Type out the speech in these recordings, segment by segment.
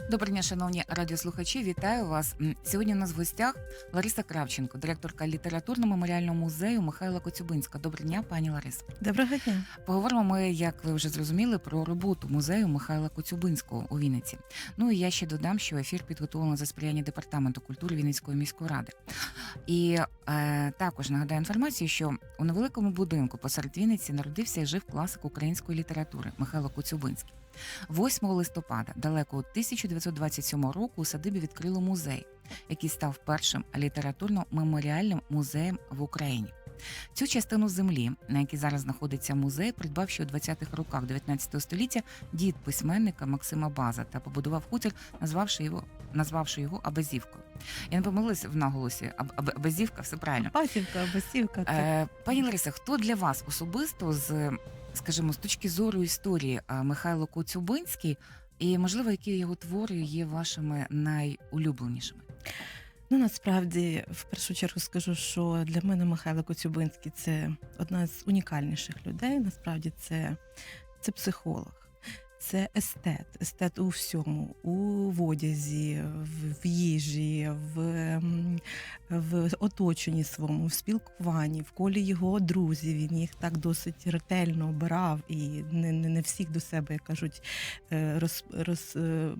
Доброго дня, шановні радіослухачі. Вітаю вас. Сьогодні у нас в гостях Лариса Кравченко, директорка літературно-меморіального музею Михайла Коцюбинська. Доброго дня, пані Ларисо. Доброго дня. Поговоримо ми, як ви вже зрозуміли, про роботу музею Михайла Коцюбинського у Вінниці. Ну і я ще додам, що ефір підготовлено за сприяння департаменту культури Вінницької міської ради. І е, також нагадаю інформацію, що у невеликому будинку посеред Вінниці народився і жив класик української літератури Михайло Коцюбинський. 8 листопада, далеко 1927 року, у садибі відкрили музей, який став першим літературно-меморіальним музеєм в Україні. Цю частину землі, на якій зараз знаходиться музей, придбав ще у 20-х роках 19 століття дід письменника Максима База та побудував хутір, назвавши його, назвавши його Абазівкою. Я не помилилась в наголосі. Аб- Аб- Абазівка, все правильно. Пасівка, басівка. так. Е, пані Лариса, хто для вас особисто з, скажімо, з точки зору історії Михайло Коцюбинський, і можливо, які його твори є вашими найулюбленішими? Ну насправді, в першу чергу скажу, що для мене Михайло Коцюбинський це одна з унікальніших людей. Насправді, це, це психолог. Це естет, естет у всьому, у одязі, в, їжі, в, в оточенні своєму, в спілкуванні, в колі його друзів. Він їх так досить ретельно обирав і не, не, не всіх до себе, як кажуть, е, роз, роз, е,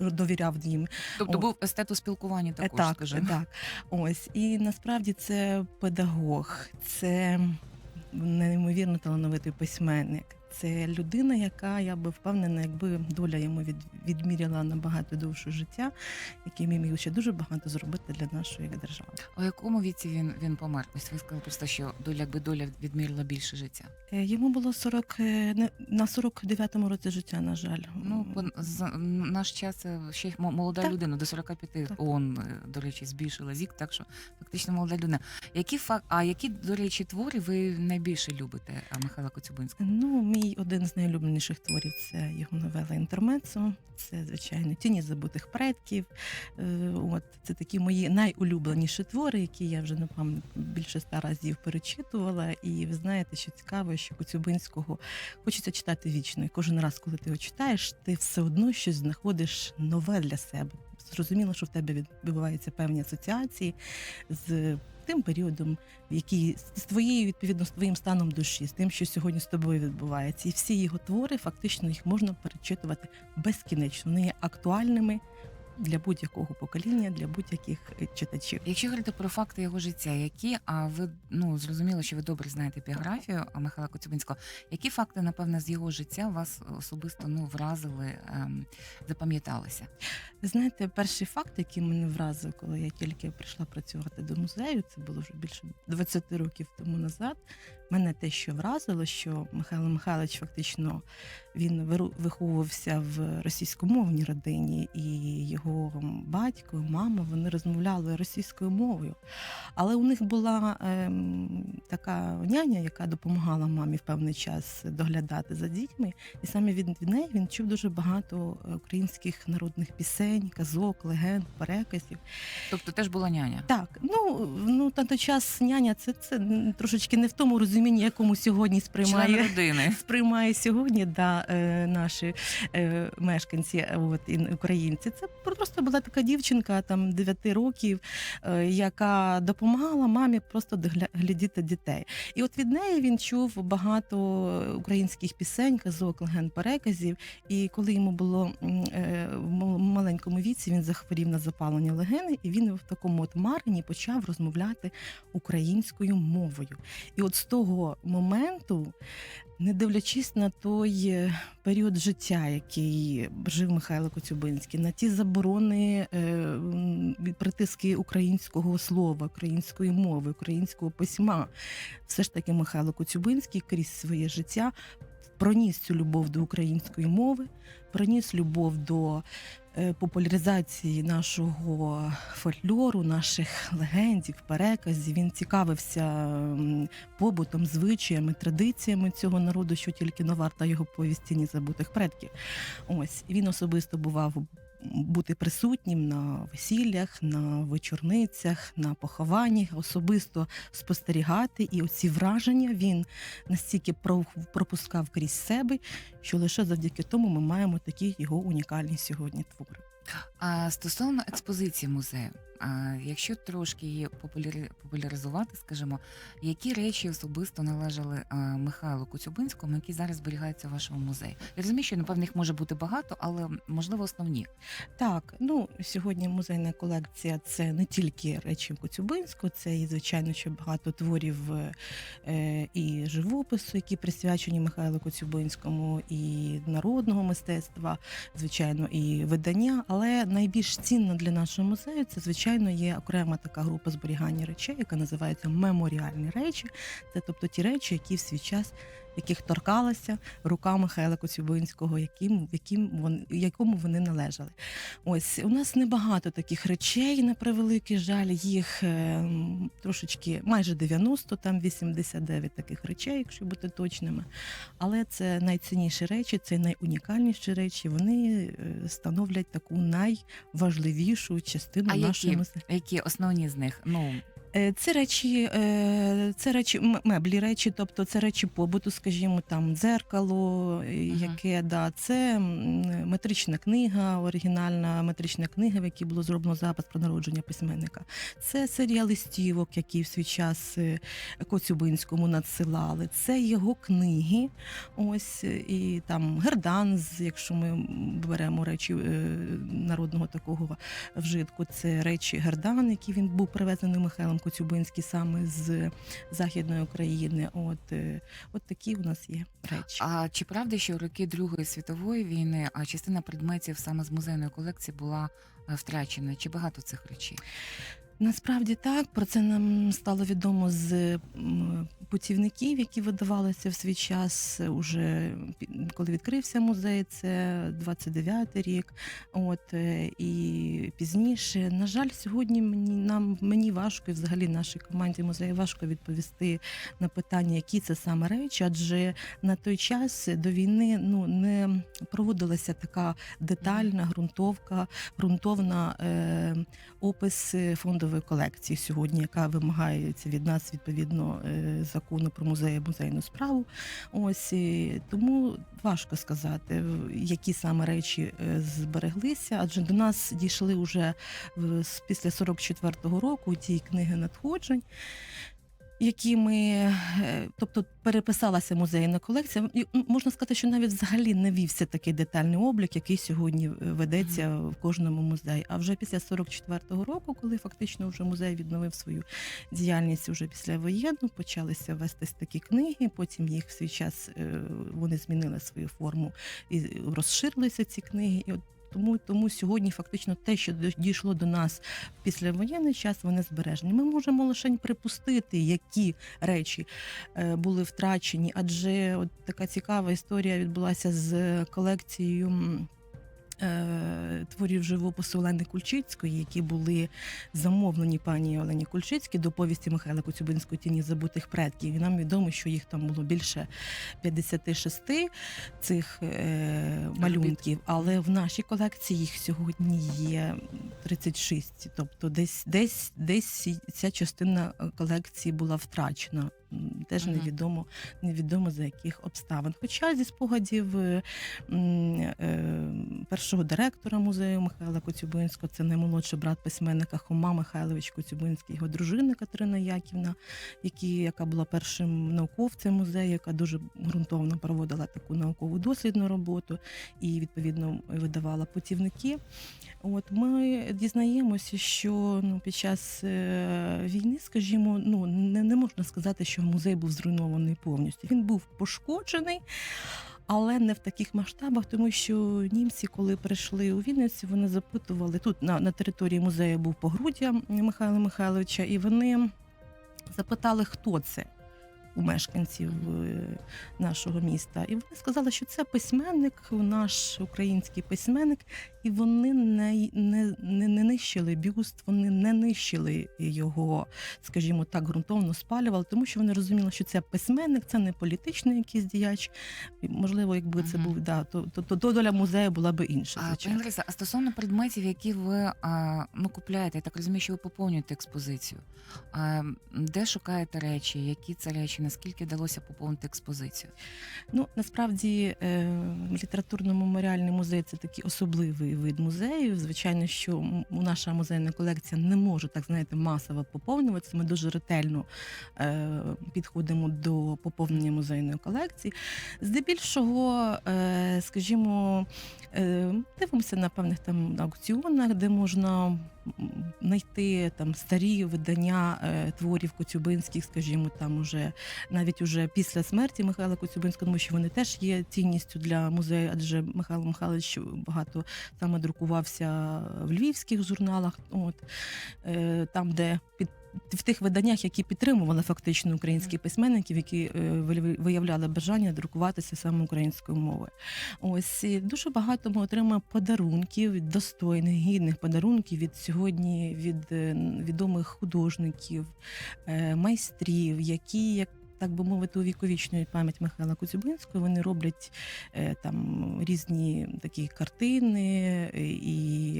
довіряв їм. Тобто О. був естет у спілкуванні Е, також, так, скажімо. так. Ось. І насправді це педагог, це неймовірно талановитий письменник. Це людина, яка я би впевнена, якби доля йому від, відміряла набагато довше життя, який міг ще дуже багато зробити для нашої держави. У якому віці він, він помер? Ось ви сказали просто, що доля, якби доля відмірила більше життя. Е, Йому було 40, е, на 49-му році життя, на жаль. Ну, бо з- наш час ще й мо- молода Так. людина, до 45 Так. ООН, е, до речі, збільшила вік, так що фактично молода людина. Які фак... А які, до речі, твори ви найбільше любите Михайла Коцюбинського? Ну, мій один з найулюбленіших творів це його новела Інтермецо. Це, звичайно, тіні забутих предків. Е, От це такі мої найулюбленіші твори, які я вже напевно більше ста разів перечитувала. І ви знаєте, що цікаво, що Коцюбинського хочеться читати вічно. І кожен раз, коли ти його читаєш, ти все одно щось знаходиш нове для себе. Зрозуміло, що в тебе відбуваються певні асоціації з тим періодом, який з твоєю відповідно з твоїм станом душі, з тим, що сьогодні з тобою відбувається, і всі його твори фактично їх можна перечитувати безкінечно. Вони є актуальними для будь-якого покоління, для будь-яких е, читачів. Якщо говорити про факти його життя, які а ви ну зрозуміло, що ви добре знаєте біографію Михайла Коцюбинського, які факти, напевне, з його життя вас особисто ну вразили, ем, запам'яталися? Знаєте, перший факт, який мене вразив, коли я тільки прийшла працювати до музею, це було вже більше 20 років тому назад. Мене те, що вразило, що Михайло Михайлович фактично він виховувався в російськомовній родині, і його батько, мама вони розмовляли російською мовою. Але у них була ем, така няня, яка допомагала мамі в певний час доглядати за дітьми. І саме від, від неї він чув дуже багато е, українських народних пісень, казок, легенд, переказів. Тобто теж була няня. Так, ну ну на той час няня це, це трошечки не в тому розумінні, якому сьогодні сприймає. Сприймає сьогодні да, е, наші е, мешканці, е, от, і українці. Це просто була така дівчинка там 9 років, е, яка допомагала мамі просто глядіти дітей. І от від неї він чув багато українських пісень, казок, легенд, переказів. І коли йому було е, в маленькому віці, він захворів на запалення легени, і він в такому от марині почав розмовляти українською мовою. І от з того моменту, не дивлячись на той е, період життя, який жив Михайло Коцюбинський, на ті заборони, е, м, притиски українського слова, української мови, українського письма, все ж таки Михайло Коцюбинський крізь своє життя проніс цю любов до української мови, проніс любов до е, популяризації нашого фольклору, наших легендів, переказів. Він цікавився побутом, звичаями, традиціями цього народу, що тільки не варта його повісті ні забутих предків. Ось він особисто бував бути присутнім на весіллях, на вечорницях, на похованнях, особисто спостерігати. І оці враження він настільки про- пропускав крізь себе, що лише завдяки тому ми маємо такі його унікальні сьогодні твори. А стосовно експозиції музею, якщо трошки її популярі... популяризувати, скажімо, які речі особисто належали а, Михайлу Коцюбинському, які зараз зберігаються у вашому музеї? Я розумію, що напевно їх може бути багато, але можливо основні. Так, ну сьогодні музейна колекція це не тільки речі Коцюбинського, це і звичайно ще багато творів е, і живопису, які присвячені Михайлу Коцюбинському, і народного мистецтва, звичайно, і видання. Але найбільш цінно для нашого музею це звичайно є окрема така група зберігання речей, яка називається меморіальні речі. Це тобто ті речі, які в свій час. Яких торкалася рука Михайла Коцюбинського, яким, яким вон, якому вони належали. Ось у нас небагато таких речей, на превеликий жаль, їх е, трошечки майже 90, там 89 таких речей, якщо бути точними. Але це найцінніші речі, це найунікальніші речі. Вони е, становлять таку найважливішу частину А нашого які? Які основні з них? Ну Це речі, е, це речі меблі, речі, тобто це речі побуту, скажімо, там дзеркало, е, яке да, це метрична книга, оригінальна метрична книга, в якій було зроблено запис про народження письменника. Це серія листівок, які в свій час е, Коцюбинському надсилали. Це його книги. Ось е, і там гердан, якщо ми беремо речі е, народного такого вжитку. Це речі Гердан, які він був привезений Михайлом Коцюбинський саме з Західної України. От, е, от такі у нас є речі. а чи правда, що роки Другої світової війни а частина предметів саме з музейної колекції була е, втрачена? Чи багато цих речей? Насправді так, про це нам стало відомо з путівників, які видавалися в свій час, уже коли відкрився музей, це 29-й рік. От е, і пізніше. На жаль, сьогодні мені нам мені важко, і взагалі нашій команді музею важко відповісти на питання, які це саме речі, адже на той час до війни ну не проводилася така детальна ґрунтовка, ґрунтовна. Е, опис е, фондової колекції сьогодні, яка вимагається від нас відповідно е, закону про музеї музейну справу. Ось тому важко сказати, які саме речі е, збереглися, адже до нас дійшли вже після 44-го року ті книги надходжень. Які ми, е, тобто переписалася музейна колекція, І, можна сказати, що навіть взагалі не вівся такий детальний облік, який сьогодні е, ведеться в кожному музеї. А вже після 44-го року, коли фактично вже музей відновив свою діяльність уже після воєнну, почалися вестись такі книги. Потім їх в свій час е, вони змінили свою форму і розширилися ці книги. І от тому, тому сьогодні фактично те, що дійшло до нас після післявоєнний час, вони збережені. Ми можемо лише припустити, які речі е, були втрачені, адже от така цікава історія відбулася з колекцією. Е, Творів живопису Олени Кульчицької, які були замовлені пані Олені Кульчицькій до повісті Михайла Коцюбинської тіні забутих предків. І нам відомо, що їх там було більше 56 цих е, малюнків, але в нашій колекції їх сьогодні є 36. Тобто десь десь десь ця частина колекції була втрачена. Теж невідомо, невідомо за яких обставин. Хоча зі спогадів е, е, першого директора музею Михайла Коцюбинського, це наймолодший брат письменника Хома Михайлович Коцюбинський, його дружина Катерина Яківна, які, яка була першим науковцем музею, яка дуже ґрунтовно проводила таку наукову дослідну роботу і відповідно видавала путівники. От ми дізнаємося, що ну під час е, війни, скажімо, ну не, не можна сказати, що музей був зруйнований повністю. Він був пошкоджений. Але не в таких масштабах, тому що німці, коли прийшли у Вінницю, вони запитували тут на, на території музею був погруддя Михайла Михайловича, і вони запитали, хто це. У мешканців е, нашого міста. І вони сказали, що це письменник, наш український письменник, і вони не, не, не, не нищили бюст, вони не нищили його, скажімо так, ґрунтовно спалювали, тому що вони розуміли, що це письменник, це не політичний якийсь діяч. Можливо, якби це був да, то, то, то, то доля музею була би інша. Звичайно. Лариса, а стосовно предметів, які ви а, ну, купляєте, я так розумію, що ви поповнюєте експозицію. А, де шукаєте речі? Які це речі? Наскільки вдалося поповнити експозицію? Ну насправді е, літературно-меморіальний музей це такий особливий вид музею. Звичайно, що наша музейна колекція не може так знаєте масово поповнюватися. Ми дуже ретельно е, підходимо до поповнення музейної колекції. Здебільшого, е, скажімо, дивимося на певних там аукціонах, де можна знайти там старі видання е, творів Коцюбинських, скажімо, там уже навіть уже після смерті Михайла Коцюбинського, тому що вони теж є цінністю для музею, адже Михайло Михайлович багато саме друкувався в львівських журналах, от е, там, де під в тих виданнях, які підтримували фактично українських письменників, які е, виявляли бажання друкуватися саме українською мовою. Ось і дуже багато ми отримали подарунків, достойних, гідних подарунків від сьогодні від е, відомих художників, е, майстрів, які як. Так би мовити, увіковічнюють пам'ять Михайла Коцюбинського. Вони роблять е, там різні такі картини е, і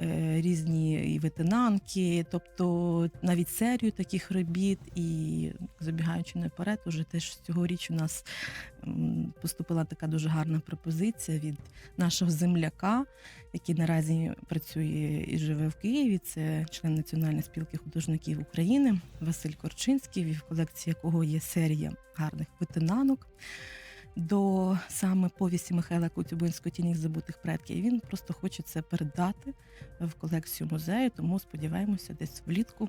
е, різні і ветенанки, тобто навіть серію таких робіт. І забігаючи наперед, уже теж цьогоріч у нас поступила така дуже гарна пропозиція від нашого земляка, який наразі працює і живе в Києві. Це член Національної спілки художників України Василь Корчинський, в колекції якого є серія гарних ветенанок. До саме повісті Михайла Коцюбинського тініх забутих предків. І він просто хоче це передати в колекцію музею, тому сподіваємося, десь влітку,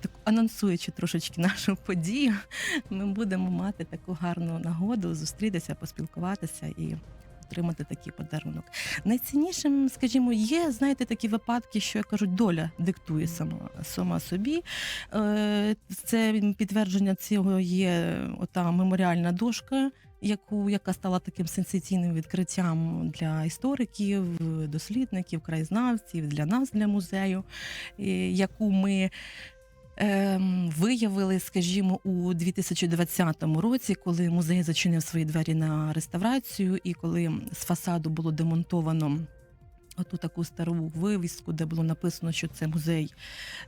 так анонсуючи трошечки нашу подію, ми будемо мати таку гарну нагоду зустрітися, поспілкуватися і отримати такий подарунок. Найціннішим, скажімо, є, знаєте, такі випадки, що як кажуть, доля диктує сама, сама собі. Е, Це підтвердження цього є ота меморіальна дошка. Яку яка стала таким сенсаційним відкриттям для істориків, дослідників, краєзнавців, для нас, для музею, яку ми виявили, скажімо, у 2020 році, коли музей зачинив свої двері на реставрацію, і коли з фасаду було демонтовано. Оту таку стару вивіску, де було написано, що це музей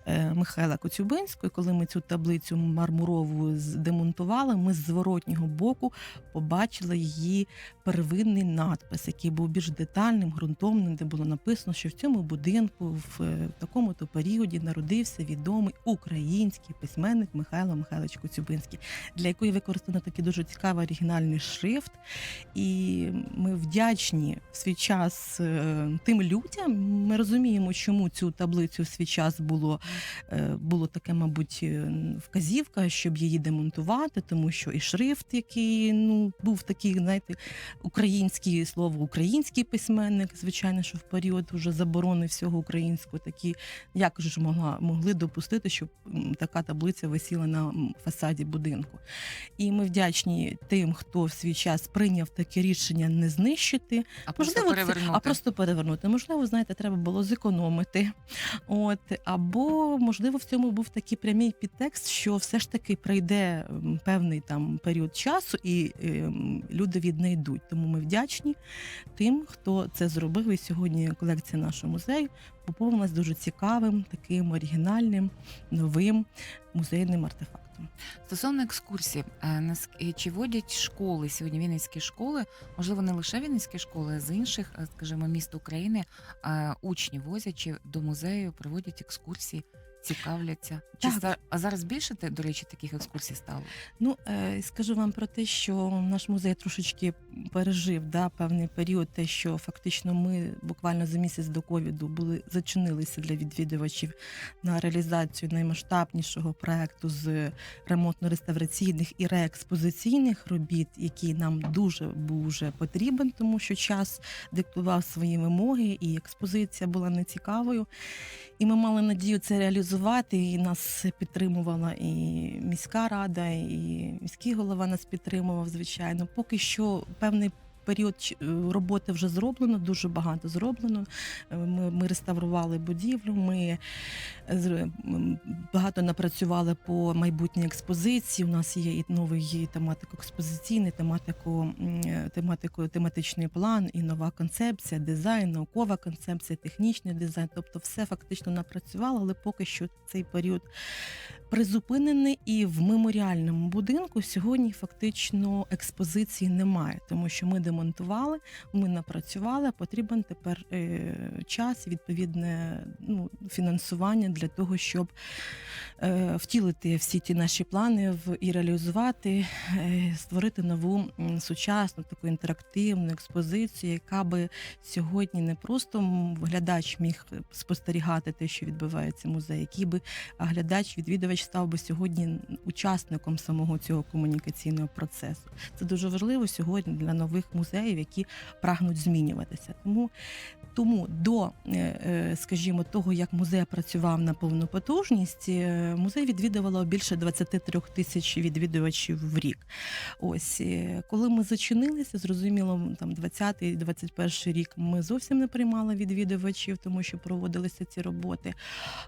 е, Михайла Коцюбинського. І коли ми цю таблицю мармурову демонтували, ми з зворотнього боку побачили її первинний надпис, який був більш детальним, ґрунтовним, де було написано, що в цьому будинку в е, такому-то періоді народився відомий український письменник Михайло Михайлович Коцюбинський, для якої використано такий дуже цікавий оригінальний шрифт. І ми вдячні в свій час е, людям. Ми розуміємо, чому цю таблицю в свій час було, е, було таке, мабуть, е, вказівка, щоб її демонтувати, тому що і шрифт, який ну був такий, знаєте, український слово, український письменник, звичайно, що в період уже заборони всього українського, такі як ж могла могли допустити, щоб така таблиця висіла на фасаді будинку. І ми вдячні тим, хто в свій час прийняв таке рішення не знищити, А просто Можливо, це, а просто перевернути. Можливо, знаєте, треба було зекономити. От або можливо в цьому був такий прямий підтекст, що все ж таки прийде певний там період часу, і ем, люди віднайдуть. Тому ми вдячні тим, хто це зробив. І сьогодні колекція нашого музею поповнилась дуже цікавим, таким оригінальним, новим музейним артефактом. Стосовно екскурсій, е, е, чи водять школи сьогодні Вінницькі школи, можливо, не лише Вінницькі школи, а з інших, е, скажімо, міст України учні возять чи до музею, проводять екскурсії, цікавляться. Чи Так. ста- а зараз більше те, до речі, таких екскурсій стало? Ну, е, скажу вам про те, що наш музей трошечки пережив да, певний період, те, що фактично ми буквально за місяць до ковіду були зачинилися для відвідувачів на реалізацію наймасштабнішого проекту з ремонтно-реставраційних і реекспозиційних робіт, який нам дуже був вже потрібен, тому що час диктував свої вимоги, і експозиція була нецікавою. І ми мали надію це реалізувати. І нас підтримувала і міська рада, і міський голова нас підтримував, звичайно. Поки що певний. Період е, роботи вже зроблено, дуже багато зроблено. Е, Ми, ми реставрували будівлю, ми е, багато напрацювали по майбутній експозиції. У нас є і новий тематико експозиційний, тематику, тематику, тематичний план, і нова концепція, дизайн, наукова концепція, технічний дизайн. Тобто, все фактично напрацювало, але поки що цей період призупинений, і в меморіальному будинку сьогодні фактично експозиції немає, тому що ми демонтували, ми напрацювали. Потрібен тепер е, час, відповідне ну, фінансування для того, щоб е, втілити всі ті наші плани в і реалізувати, е, створити нову сучасну таку інтерактивну експозицію, яка би сьогодні не просто глядач міг спостерігати те, що відбувається в музеї, який би глядач, відвідувач став би сьогодні учасником самого цього комунікаційного процесу. Це дуже важливо сьогодні для нових музеїв, які прагнуть змінюватися. Тому, тому до, е, е, скажімо, того, як музей працював на повну потужність, е, музей відвідувало більше 23 тисяч відвідувачів в рік. Ось коли ми зачинилися, зрозуміло, там 20-21 рік ми зовсім не приймали відвідувачів, тому що проводилися ці роботи.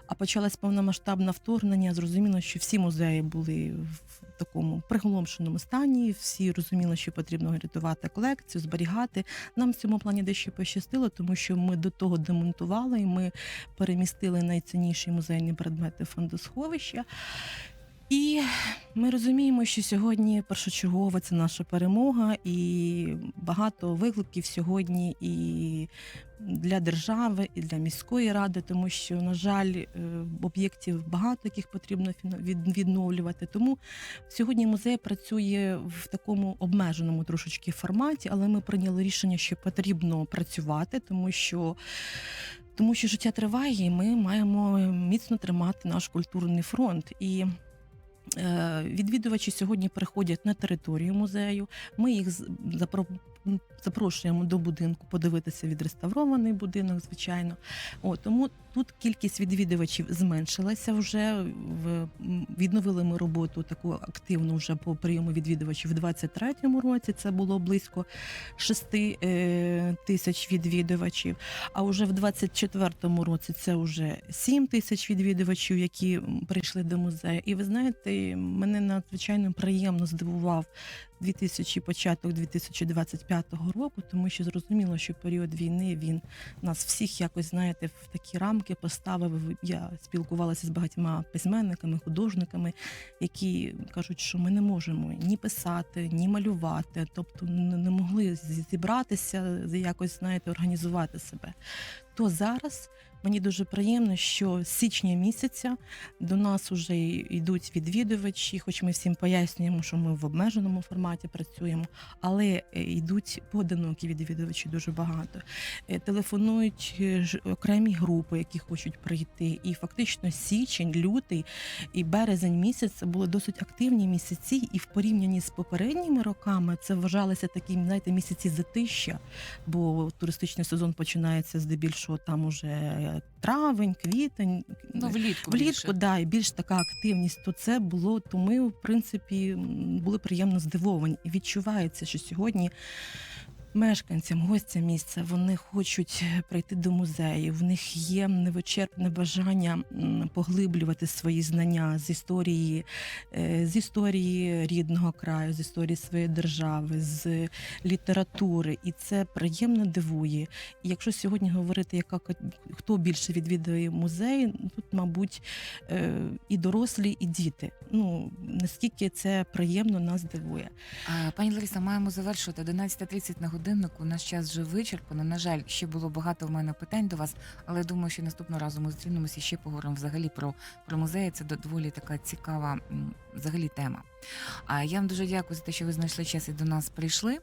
А почалось повномасштабне вторгнення. Зрозуміло, що всі музеї були в такому приголомшеному стані. Всі розуміли, що потрібно рятувати колекцію, зберігати. Нам в цьому плані дещо пощастило, тому що ми до того демонтували і ми перемістили найцінніші музейні предмети фондосховища. І ми розуміємо, що сьогодні першочергово це наша перемога, і багато викликів сьогодні і для держави, і для міської ради, тому що, на жаль, е, об'єктів багато, яких потрібно відновлювати. Тому сьогодні музей працює в такому обмеженому трошечки форматі, але ми прийняли рішення, що потрібно працювати, тому що. Тому що життя триває, і ми маємо міцно тримати наш культурний фронт. І Відвідувачі сьогодні приходять на територію музею. Ми їх запрошуємо до будинку подивитися відреставрований будинок, звичайно. О, тому тут кількість відвідувачів зменшилася вже. Відновили ми роботу таку активну вже по прийому відвідувачів в 23-му році. Це було близько 6 е, тисяч відвідувачів. А вже в 24-му році це вже 7 тисяч відвідувачів, які прийшли до музею. І ви знаєте, мене надзвичайно приємно здивував 2000, початок 2025 року, тому що зрозуміло, що період війни він нас всіх якось знаєте в такі рамки поставив. Я спілкувалася з багатьма письменниками, художниками, які кажуть, що ми не можемо ні писати, ні малювати, тобто не могли зібратися, якось знаєте, організувати себе. То зараз мені дуже приємно, що з січня місяця до нас вже йдуть відвідувачі, хоч ми всім пояснюємо, що ми в обмеженому форматі працюємо, але е, йдуть поодинокі відвідувачі дуже багато. Е, Телефонують е, окремі групи, які хочуть прийти. І фактично січень, лютий і березень місяць були досить активні місяці, і в порівнянні з попередніми роками це вважалися такі, знаєте, місяці затища, бо туристичний сезон починається здебільшого там уже травень, квітень. Ну, влітку. Влітку, більше. да, і більш така активність, то це було, то ми, в принципі, були приємно здивовані. І відчувається, що сьогодні мешканцям, гостям місця, вони хочуть прийти до музею. В них є невичерпне бажання поглиблювати свої знання з історії, е, з історії рідного краю, з історії своєї держави, з літератури. І це приємно дивує. І якщо сьогодні говорити, яка ка- хто більше відвідує музей, ну, тут, мабуть, е, і дорослі, і діти. Ну наскільки це приємно нас дивує. Пані Лариса, маємо завершувати 11.30 на годину. Годиннику. Наш час вже вичерпано. На жаль, ще було багато в мене питань до вас, але думаю, що наступного разу ми зустрінемося і ще поговоримо взагалі про, про музеї. Це доволі така цікава взагалі тема. А я вам дуже дякую за те, що ви знайшли час і до нас прийшли.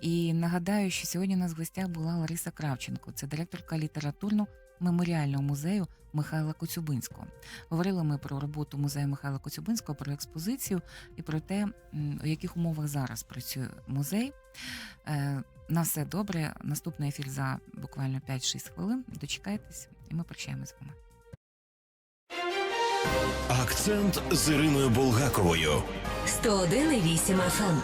І нагадаю, що сьогодні у нас в гостях була Лариса Кравченко, це директорка літературно-меморіального музею Михайла Коцюбинського. Говорили ми про роботу музею Михайла Коцюбинського, про експозицію і про те, у яких умовах зараз працює музей. Е, На все добре. Наступний ефір за буквально 5-6 хвилин. Дочекайтесь, і ми прощаємось з вами. Акцент з Іриною Булгаковою. 101,8 FM.